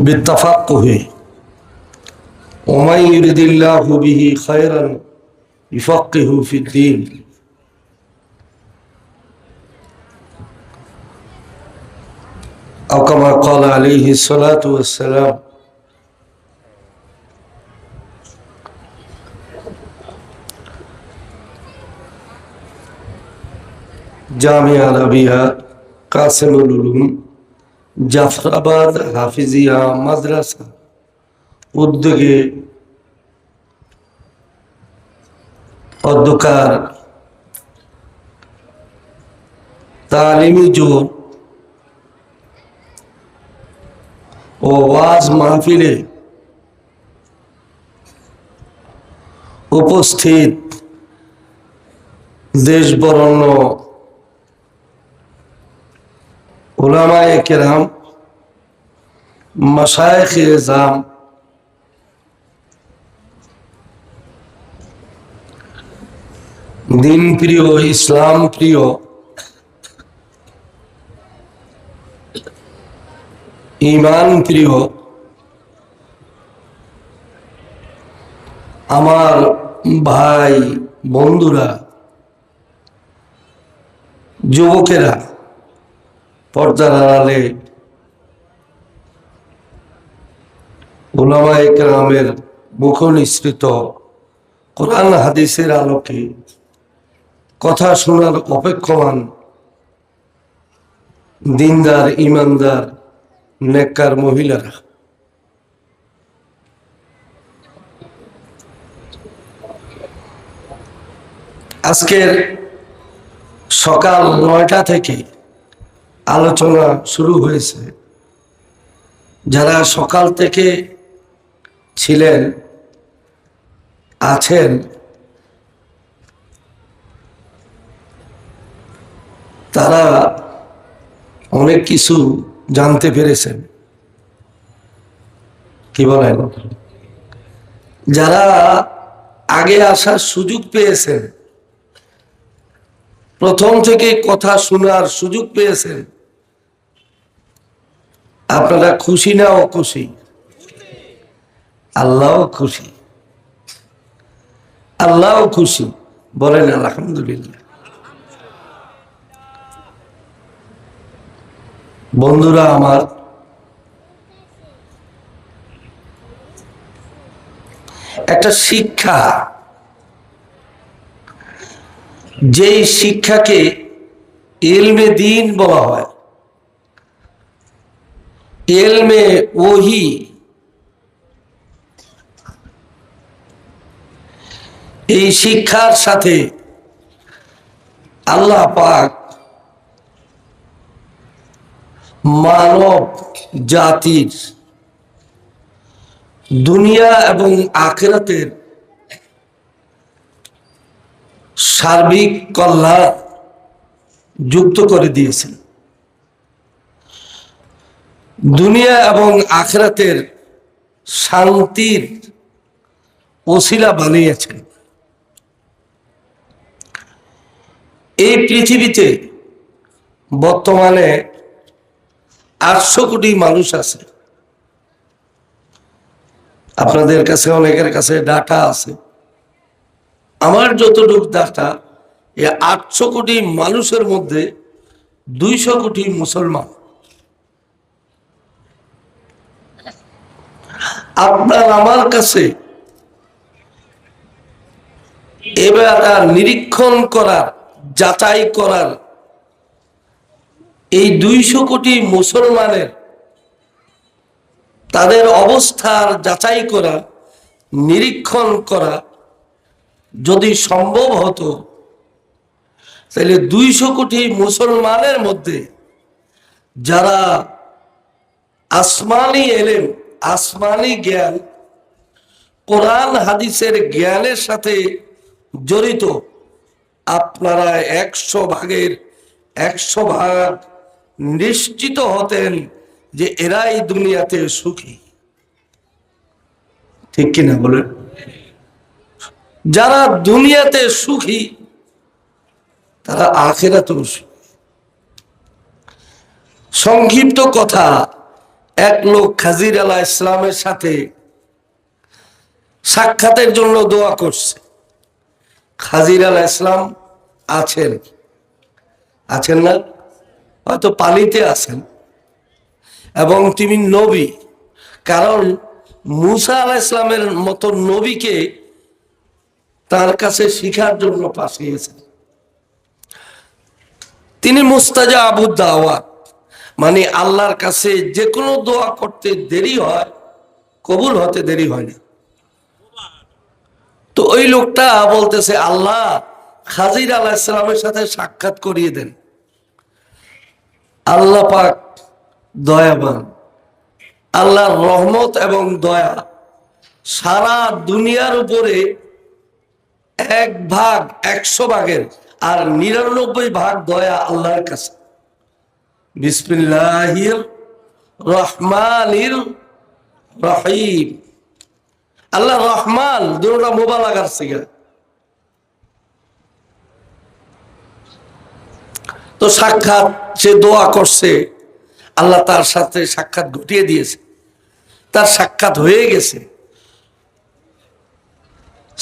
بالتفقه. ومن يرد الله به خيرا يفقه في الدين. أو كما قال عليه الصلاة والسلام جامع العربية قاسم العلوم. জাফরাবাদ হাফিজিয়া মাদ্রাসা। উদ্যোগে অধ্যকার তালিমি জোর ও ওয়াজ মাহফিলে উপস্থিত দেশ বরণ্য ওলামায়ে কেরাম মাসায়েখ জাম দিন প্রিয় ইসলাম প্রিয় ইমান প্রিয় আমার ভাই বন্ধুরা যুবকেরা পর্দার আড়ালে ওলামা একরামের মুখ নিঃসৃত কোরআন হাদিসের আলোকে কথা শোনার অপেক্ষমান দিনদার, ইমানদার, নেককার মহিলারা। আজকের সকাল নয়টা থেকে আলোচনা শুরু হয়েছে। যারা সকাল থেকে ছিলেন, আছেন, তারা অনেক কিছু জানতে পেরেছেন। কি বলেন? যারা আগে আসার সুযোগ পেয়েছেন প্রথম থেকে কথা শোনার সুযোগ পেয়েছেন। আপনারা খুশি না অখুশি? আল্লাহ খুশি। আল্লাহ খুশি। বলেন, আলহামদুলিল্লাহ। বন্ধুরা আমার, একটা শিক্ষা যেই শিক্ষাকে এলমে দিন বলা হয়, এলমে ওহি, এই শিক্ষার সাথে আল্লাহ পাক মানব জাতির, দুনিয়া এবং আখেরাতের সার্বিক কল্যাণ যুক্ত করে দিয়েছেন। দুনিয়া এবং আখরাতের শান্তির ওসিলা বানিয়েছেন। এই পৃথিবীতে বর্তমানে আটশো কোটি মানুষ আছে। আপনাদের কাছে, অনেকের কাছে ডাটা আছে। আমার যতটুকু ডাটা এই আটশো কোটি মানুষের মধ্যে দুইশো কোটি মুসলমান। আপনার আমার কাছে এবার নিরীক্ষণ করার, যাচাই করার এই দুইশো কোটি মুসলমানের তাদের অবস্থার যাচাই করা নিরীক্ষণ করা যদি সম্ভব হতো, তাহলে দুইশো কোটি মুসলমানের মধ্যে যারা আসমানি এলেন আসমানি জ্ঞান, কোরআন, হাদিসের জ্ঞানের সাথে জড়িত, আপনারা একশো ভাগের একশো ভাগ নিশ্চিত হতেন যে এরাই দুনিয়াতে সুখী। ঠিক কিনা বলেন? যারা দুনিয়াতে সুখী, তারা আখেরাতেও সুখী। সংক্ষিপ্ত কথা, এক লোক খাজির আলাহ ইসলামের সাথে সাক্ষাতের জন্য দোয়া করছে। খাজির আলাহ ইসলাম আছেন আছেন না? হয়তো পানিতে আছেন। এবং তিনি নবী। কারণ মুসা আলাহ ইসলামের মতো নবীকে তার কাছে শিখার জন্য পাঠিয়েছেন তিনি মুস্তাজা আবু দাওয়াত মানে আল্লাহর কাছে যে কোনো দোয়া করতে দেরি হয়, কবুল হতে দেরি হয় না। তো ওই লোকটা বলতেছে, আল্লাহ, খাজির আলাহ ইসলামের সাথে সাক্ষাৎ করিয়ে দেন। আল্লাহ পাক দয়াবান। আল্লাহর রহমত এবং দয়া সারা দুনিয়ার উপরে এক ভাগ একশো ভাগের, আর নিরানব্বই ভাগ দয়া আল্লাহর কাছে। আল্লাহ রহমান, দুটা মোবালাগার সিগা তো সাক্ষাৎ সে দোয়া করছে, আল্লাহ তার সাথে সাক্ষাৎ ঘটিয়ে দিয়েছে। তার সাক্ষাৎ হয়ে গেছে।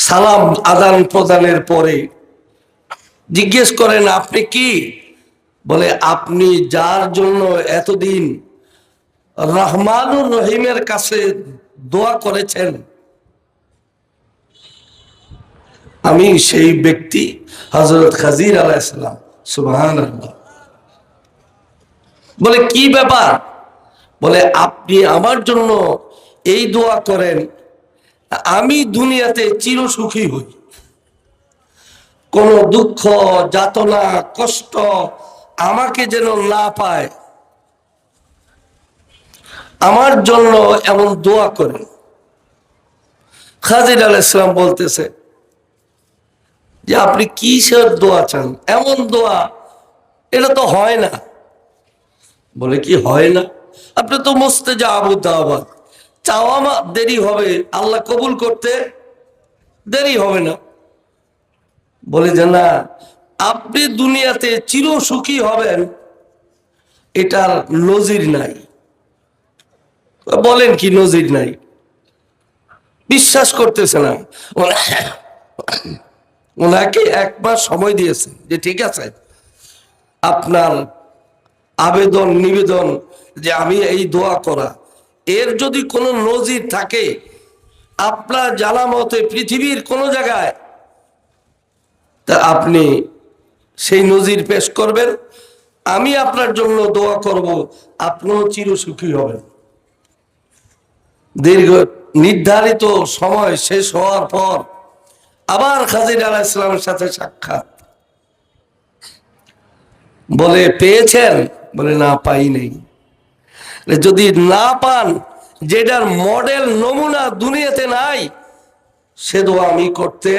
সালাম আদান প্রদানের পরে জিজ্ঞেস করেন, আপনি কি? বলে, আপনি যার জন্য এতদিন রহমানুর রহিমের কাছে দোয়া করেছেন, আমি সেই ব্যক্তি হজরত খাজির আলাইসালাম সুবাহান বলে, কি ব্যাপার? বলে, আপনি আমার জন্য এই দোয়া করেন আমি দুনিয়াতে চির সুখী হই। কোন দুঃখ, যাতনা, কষ্ট আমাকে যেন না পায়। আমার জন্য এমন দোয়া করেন। খাজির আল ইসলাম বলতেছে যে, আপনি কিসের দোয়া চান? এমন দোয়া, এটা তো হয় না। বলে, কি হয় না? আপনি তো মস্তে যা আবু চাওয়া দেরি হবে। আল্লাহ কবুল করতে দেরি হবে না। বলে যে, না, আপনি দুনিয়াতে চির সুখী হবেন, এটার নজির নাই। বলেন কি নজির নাই? বিশ্বাস করতেছে না। ওনাকে এক মাস সময় দিয়েছে যে, ঠিক আছে, আপনার আবেদন, নিবেদন যে, আমি এই দোয়া করা এর যদি কোনো নজির থাকে, আপনার জানা মতে পৃথিবীর কোনো জায়গায়, তা আপনি সেই নজির পেশ করবেন। আমি আপনার জন্য দোয়া করব, আপনিও চিরসুখী হবেন। দীর্ঘ নির্ধারিত সময় শেষ হওয়ার পর আবার খাজির আলাহ ইসলামের সাথে সাক্ষাৎ। বলে, পেয়েছেন? বলে, না, পাই নেই। যদি না পান, যেটার মডেল নমুনা দুনিয়াতে নাই, সে দোয়া আমি করতে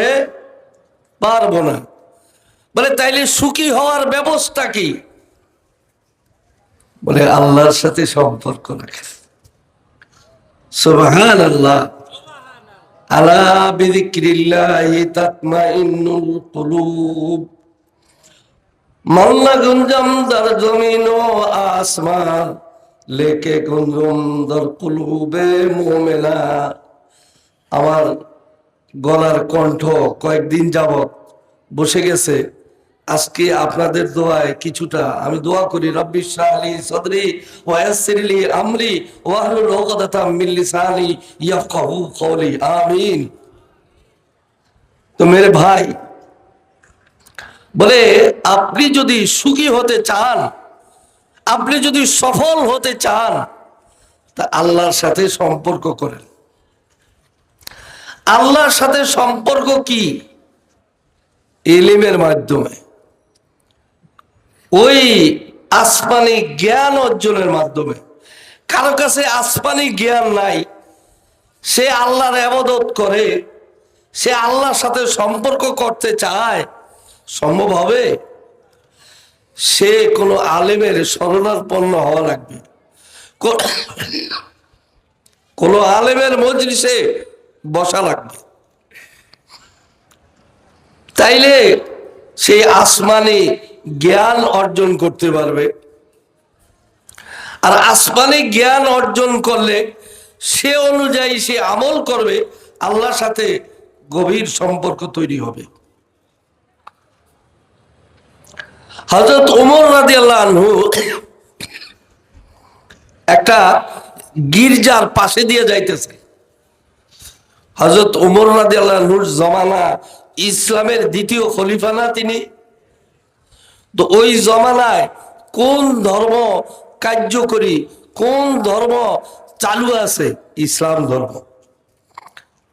পারব না। বলে, তাইলে সুখী হওয়ার ব্যবস্থা কি? বলে, আল্লাহর সাথে সম্পর্ক রাখে। সুবহান আল্লাহ আলা বিযিক্রিল্লাহি তাতমাইন্নুল কুলুব। মল্লা গুঞ্জম দর জমিন ও আসমান। লেকে গুঞ্জম দর কুলুবে মোমেনা আমার গলার কণ্ঠ কয়েকদিন যাবত বসে গেছে। আজকে আপনাদের দোয়ায় কিছুটা আমি দোয়া করি, রব্বি শাহলি সদরি ওয়াসিরলি আমরি ওয়াহলুল উকদাতাম মিন লিসানি ইয়াফকাহু কওলি, আমিন। তো মেরে ভাই, বলে, আপনি যদি সুখী হতে চান আপনি যদি সফল হতে চান, তা আল্লাহর সাথে সম্পর্ক করেন। আল্লাহর সাথে সম্পর্ক কি? এলিমের মাধ্যমে। ওই আসমানি জ্ঞান অর্জনের মাধ্যমে। কারও কাছে আসমানি জ্ঞান নাই। সে আল্লাহর আবাদত করে। সে আল্লাহর সাথে সম্পর্ক করতে চায়। সম্ভব হবে? সে কোনো আলেমের শরণার্পন্ন হওয়া লাগবে। কোনো আলেমের মজলিসে বসা লাগবে। তাইলে সেই আসমানি জ্ঞান অর্জন করতে পারবে। আর আসমানি জ্ঞান অর্জন করলে সে অনুযায়ী সে আমল করবে, আল্লাহর সাথে গভীর সম্পর্ক তৈরি হবে। হজরত উমর রাজি আল্লাহ একটা গির্জার পাশে দিয়ে যাইতেছে। হজরত উমর রাজি আনহুর জমানা ইসলামের দ্বিতীয় খলিফা না তিনি? তো ওই জমানায় কোন ধর্ম কার্যকরী, কোন ধর্ম চালু আছে? ইসলাম ধর্ম।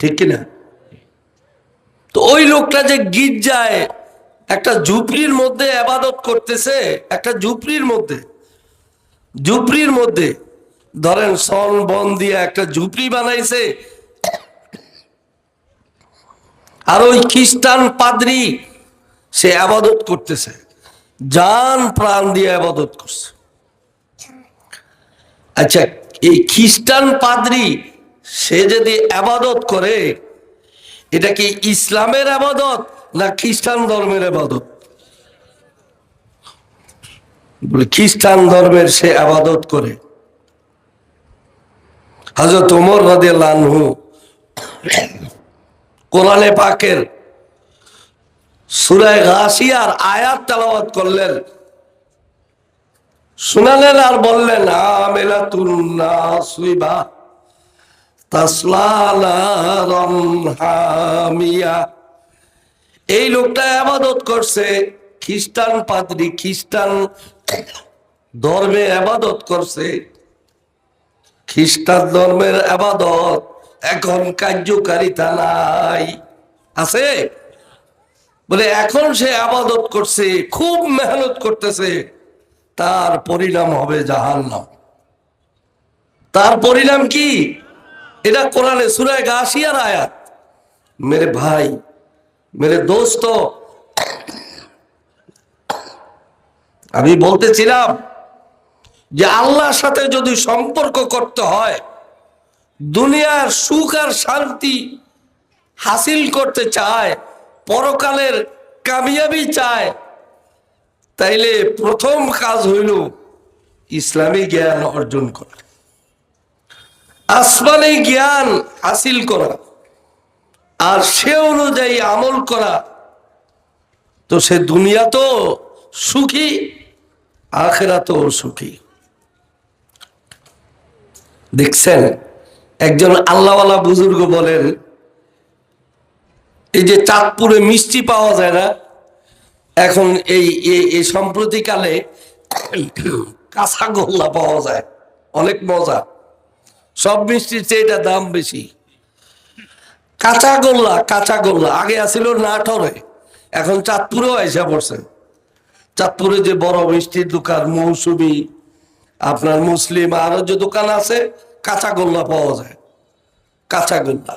ঠিক কিনা? তো ওই লোকটা যে গির্জায় একটা ঝুপড়ির মধ্যে আবাদত করতেছে, একটা ঝুপড়ির মধ্যে। ঝুপড়ির মধ্যে, ধরেন সন, বন দিয়ে একটা ঝুপড়ি বানাইছে। আর ওই খ্রিস্টান পাদ্রি, সে আবাদত করতেছে। জান প্রাণ দিয়ে আবাদত করছে। আচ্ছা এই খ্রিস্টান পাদ্রি, সে যদি আবাদত করে, এটা কি ইসলামের আবাদত? না, খ্রিস্টান ধর্মের আবাদত। খ্রিস্টান ধর্মের সে আবাদত করে। হজরত উমর রাদিয়াল্লাহু আনহু কোরআনে পাকের সুরায় ঘাসিয়ার আয়াত তেলাওয়াত করলেন। শুনালেন আর বললেন আমেলা আমেলাতুন নাসিবা তাসলা হামিয়া। এই লোকটা আবাদত করছে। খ্রিস্টান পাদ্রী, খ্রিস্টান ধর্মে আবাদত করছে। খ্রিস্টান ধর্মের আবাদত এখন কার্যকারিতা নাই। আছে? বলে, এখন সে আবাদত করছে, খুব মেহনত করতেছে। তার পরিণাম হবে জাহান্নাম। তার পরিণাম কি? এটা কোরআনে সুরায় গাছিয়ার আয়াত। মেরে ভাই মেরে দোস্ত আমি বলতেছিলাম যে আল্লাহর সাথে যদি সম্পর্ক করতে হয়, দুনিয়ার সুখ আর শান্তি হাসিল করতে চায়, পরকালের কামিয়াবি চায়, তাইলে প্রথম কাজ হইল ইসলামী জ্ঞান অর্জন করা। আসমানি জ্ঞান হাসিল করা। আর সে অনুযায়ী আমল করা। তো সে দুনিয়া তো সুখী আখেরা তো সুখী। দেখছেন, একজন আল্লাহওয়ালা বুজুর্গ বলেন, এই যে চাঁদপুরে মিষ্টি পাওয়া যায় না, এখন এই, এই- সম্প্রতিকালে কাঁচা গোল্লা পাওয়া যায়, অনেক মজা। সব মিষ্টির চেয়ে এটা দাম বেশি। কাঁচা গোল্লা কাঁচা গোল্লা। আগে আসিল নাটরে, এখন চাঁদপুরেও আইসা পড়ছে। চাঁদপুরে যে বড় মিষ্টির দোকান, মৌসুমি, আপনার মুসলিম, আরও যে দোকান আছে, কাঁচা গোল্লা পাওয়া যায়। কাঁচা গোল্লা।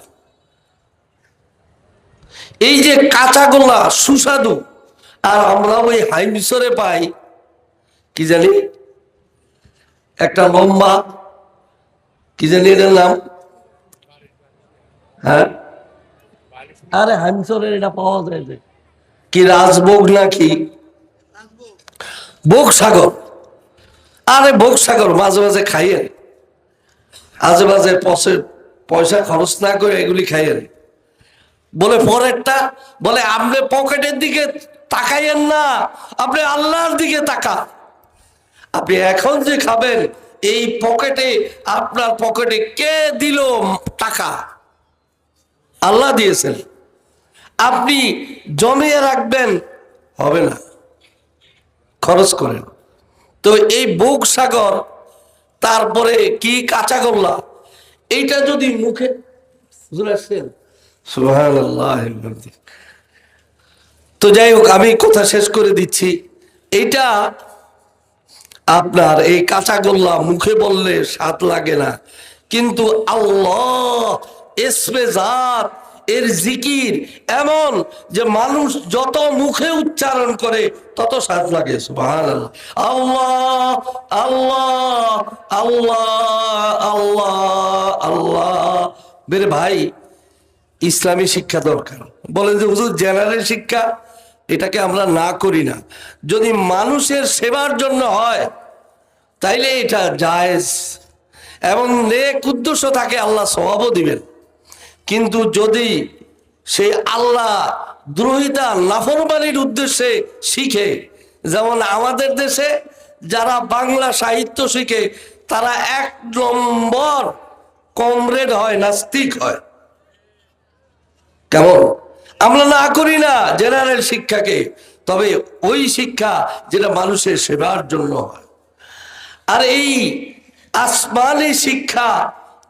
এই যে কাঁচা গোল্লা সুস্বাদু, আর আমরা ওই হাইমিশরে পাই, কি জানি? একটা লম্বা, কি জানি এটার নাম? হ্যাঁ? আরে হাইমিশরের এটা পাওয়া যায় যে। কি রাজভোগ নাকি? ভোগ সাগর। আরে ভোগ সাগর, মাঝে মাঝে খাইয়েন। আজে মাঝে পয়সা পয়সা খরচ না করে এগুলি খাইয়েন। বলে পরেরটা, বলে আপনি পকেটের দিকে তাকাইয়েন না, আপনি আল্লাহর দিকে তাকা আপনি এখন যে খাবেন, এই পকেটে, আপনার পকেটে কে দিল টাকা? আল্লাহ দিয়েছেন। আপনি জমিয়ে রাখবেন, হবে না। খরচ করেন। তো এই বুক সাগর, তারপরে কি কাঁচা গোল্লা এইটা যদি মুখে। তো যাই হোক, আমি কথা শেষ করে দিচ্ছি। এইটা আপনার এই কাঁচা গোল্লা মুখে বললে স্বাদ লাগে না। কিন্তু আল্লাহ এর জিকির এমন যে মানুষ যত মুখে উচ্চারণ করে, তত স্বাদ লাগে আল্লাহ আল্লাহ আল্লাহ আল্লাহ আল্লাহ। বেরে ভাই, ইসলামী শিক্ষা দরকার। বলেন যে, হুজুর, জেনারেল শিক্ষা, এটাকে আমরা না করি না। যদি মানুষের সেবার জন্য হয়, তাইলে এটা জায়েজ। এবং নেক উদ্দেশ্য থাকে, আল্লাহ স্বভাবও দিবেন। কিন্তু যদি সে আল্লাহ দ্রোহিতা নাফরমানির উদ্দেশ্যে শিখে, যেমন আমাদের দেশে যারা বাংলা সাহিত্য শিখে, তারা এক নম্বর কমরেড হয়, নাস্তিক হয়। কেমন? আমরা না করি না জেনারেল শিক্ষাকে, তবে ওই শিক্ষা যেটা মানুষের সেবার জন্য হয়। আর এই আসমানি শিক্ষা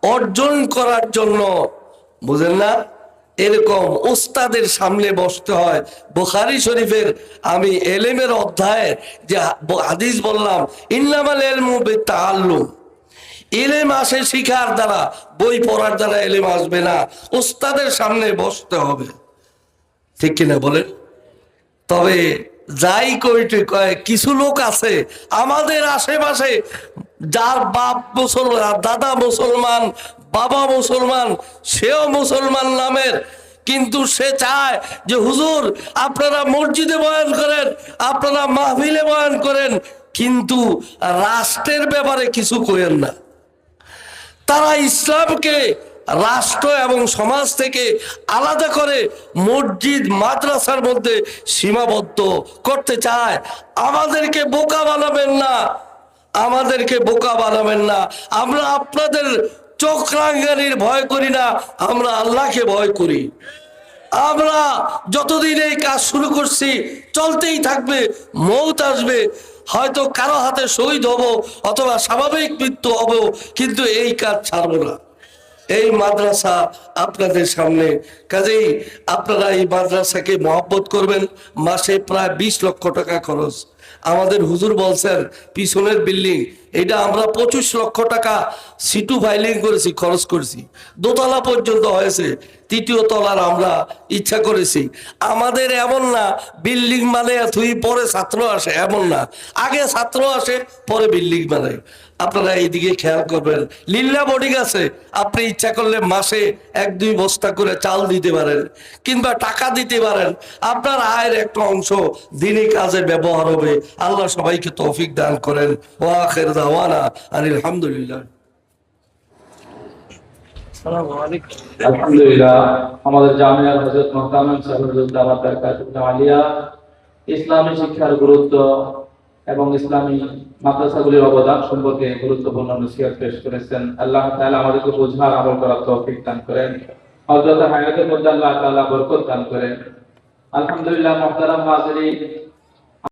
অর্জন করার জন্য বুঝেন না? এরকম ওস্তাদের সামনে বসতে হয়। বোখারি শরীফের আমি এলেমের অধ্যায়ে যে হাদিস বললাম, ইন্নামাল এলমু তাআল্লুম এলেম আসে শিখার দ্বারা, বই পড়ার দ্বারা এলেম আসবে না। ওস্তাদের সামনে বসতে হবে। ঠিক কিনা বলেন? তবে যাই কইটি কয়, কিছু লোক আছে আমাদের আশেপাশে যার বাপ মুসলমান দাদা মুসলমান, বাবা মুসলমান, সেও মুসলমান নামের। কিন্তু সে চায় যে, হুজুর, আপনারা মসজিদে বয়ান করেন, আপনারা মাহফিলে বয়ান করেন। কিন্তু রাষ্ট্রের ব্যাপারে কিছু করেন না। তারা ইসলামকে রাষ্ট্র এবং সমাজ থেকে আলাদা করে মসজিদ, মাদ্রাসার মধ্যে সীমাবদ্ধ করতে চায়। আমাদেরকে বোকা বানাবেন না। আমাদেরকে বোকা বানাবেন না। আমরা আপনাদের চোখ রাঙ্গানির ভয় করি না। আমরা আল্লাহকে ভয় করি। আমরা যতদিন এই কাজ শুরু করছি, চলতেই থাকবে, মৌত আসবে। হয়তো কারও হাতে শহীদ হব অথবা স্বাভাবিক মৃত্যু হব, কিন্তু এই কাজ ছাড়বো না। এই মাদ্রাসা আপনাদের সামনে। কাজেই আপনারা এই মাদ্রাসাকে মহব্বত করবেন, মাসে প্রায় বিশ লক্ষ টাকা খরচ। আমাদের হুজুর বলছেন, পিছনের বিল্ডিং, এটা আমরা পঁচিশ লক্ষ টাকা সিটু ফাইলিং করেছি, খরচ করেছি। দোতলা পর্যন্ত হয়েছে, তৃতীয় তলার আমরা ইচ্ছা করেছি। আমাদের এমন না, বিল্ডিং মানে তুই পরে ছাত্র আসে, এমন না। আগে ছাত্র আসে, পরে বিল্ডিং মানে আপনারা এইদিকে খেয়াল করবেন। লিল্লা বোর্ডিং আছে, আপনি ইচ্ছা করলে মাসে এক দুই বস্তা করে চাল দিতে পারেন কিংবা টাকা দিতে পারেন। আপনার আয়ের একটা অংশ দিনই কাজে ব্যবহার হবে। আল্লাহ সবাইকে তৌফিক দান করেন। ও আখের দাওয়ানা আনিল আলহামদুলিল্লাহ আলহামদুলিল্লাহ, আমাদের জামিয়ার হজরত আলিয়া ইসলামী শিক্ষার গুরুত্ব এবং ইসলামী মাদ্রাসাগুলির অবদান সম্পর্কে গুরুত্বপূর্ণ নসিহত পেশ করেছেন। আল্লাহ তাআলা আমাদেরকে বোঝার আমল করার তৌফিক দান করেন। হযরত হায়াতের মধ্যে আল্লাহ তাআলা বরকত দান করেন। আলহামদুলিল্লাহ, মুহতারাম হাজিরিন